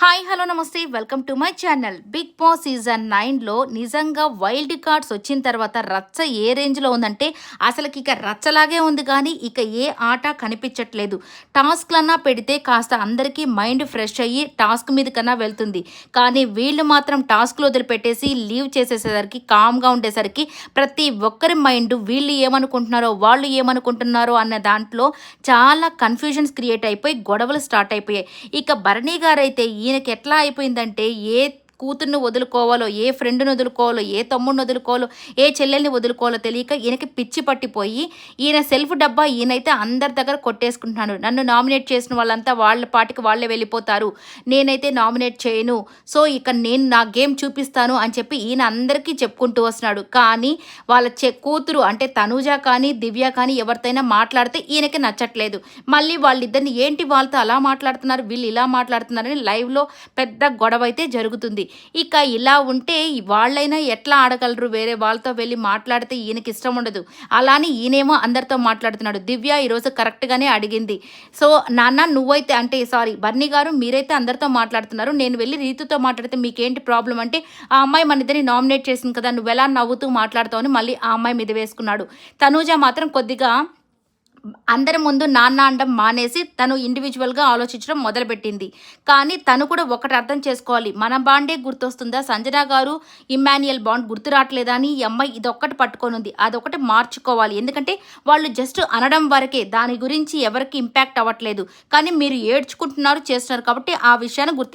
Hi hello నమస్తే. Welcome to my channel. Big boss season నైన్లో నిజంగా వైల్డ్ కార్డ్స్ వచ్చిన తర్వాత రచ్చ ఏ రేంజ్లో ఉందంటే అసలుకి ఇక రచ్చలాగే ఉంది కానీ ఇక ఏ ఆట కనిపించట్లేదు. టాస్క్లన్నా పెడితే కాస్త అందరికీ మైండ్ ఫ్రెష్ అయ్యి టాస్క్ మీద కన్నా వెళ్తుంది. కానీ వీళ్ళు మాత్రం టాస్క్లు వదిలిపెట్టేసి లీవ్ చేసేసరికి కామ్గా ఉండేసరికి ప్రతి ఒక్కరి మైండ్ వీళ్ళు ఏమనుకుంటున్నారో వాళ్ళు ఏమనుకుంటున్నారో అన్న దాంట్లో చాలా కన్ఫ్యూజన్స్ క్రియేట్ అయిపోయి గొడవలు స్టార్ట్ అయిపోయాయి. ఇక భరణి గారైతే ఈయనకి ఎట్లా అయిపోయిందంటే ఏ కూతుర్ని వదులుకోవాలో ఏ ఫ్రెండ్ని వదులుకోవాలో ఏ తమ్ముడిని వదులుకోవాలో ఏ చెల్లెల్ని వదులుకోవాలో తెలియక ఈయనకి పిచ్చి పట్టిపోయి ఈయన సెల్ఫ్ డబ్బా ఈయనైతే అందరి దగ్గర కొట్టేసుకుంటున్నాడు. నన్ను నామినేట్ చేసిన వాళ్ళంతా వాళ్ళ పాటికి వాళ్ళే వెళ్ళిపోతారు. నేనైతే నామినేట్ చేయను. సో ఇక నేను నా గేమ్ చూపిస్తాను అని చెప్పి ఈయన అందరికీ చెప్పుకుంటూ వస్తున్నాడు. కానీ వాళ్ళ చె కూతురు అంటే తనూజ కానీ దివ్య కానీ ఎవరితోనైనా మాట్లాడితే ఈయనకి నచ్చట్లేదు. మళ్ళీ వాళ్ళిద్దరిని ఏంటి వాళ్ళతో అలా మాట్లాడుతున్నారు వీళ్ళు ఇలా మాట్లాడుతున్నారని లైవ్లో పెద్ద గొడవ అయితే జరుగుతుంది. ఇక ఇలా ఉంటే వాళ్ళైనా ఎట్లా ఆడగలరు? వేరే వాళ్ళతో వెళ్ళి మాట్లాడితే ఈయనకి ఇష్టం ఉండదు. అలానే ఈయనేమో అందరితో మాట్లాడుతున్నాడు. దివ్య ఈరోజు కరెక్ట్గానే అడిగింది. సో నాన్న నువ్వైతే అంటే సారీ బర్నీ గారు మీరైతే అందరితో మాట్లాడుతున్నారు. నేను వెళ్ళి రీతుతో మాట్లాడితే మీకేంటి ప్రాబ్లం అంటే ఆ అమ్మాయి మన ఇద్దరిని నామినేట్ చేసింది కదా నువ్వు ఎలా నవ్వుతూ మాట్లాడతావు అని మళ్ళీ ఆ అమ్మాయి మీద వేసుకున్నాడు. తనూజ మాత్రం కొద్దిగా అందరి ముందు నాన్న అనడం మానేసి తను ఇండివిజువల్గా ఆలోచించడం మొదలుపెట్టింది. కానీ తను కూడా ఒకటి అర్థం చేసుకోవాలి. మన బాండే గుర్తొస్తుందా? సంజన గారు ఇమ్మాన్యుయల్ బాండ్ గుర్తు రావట్లేదా అని ఈ అమ్మాయి ఇదొక్కటి పట్టుకొని ఉంది అదొకటి మార్చుకోవాలి. ఎందుకంటే వాళ్ళు జస్ట్ అనడం వరకే. దాని గురించి ఎవరికి ఇంపాక్ట్ అవ్వట్లేదు. కానీ మీరు ఏడ్చుకుంటున్నారు చేస్తున్నారు కాబట్టి ఆ విషయాన్ని గుర్తు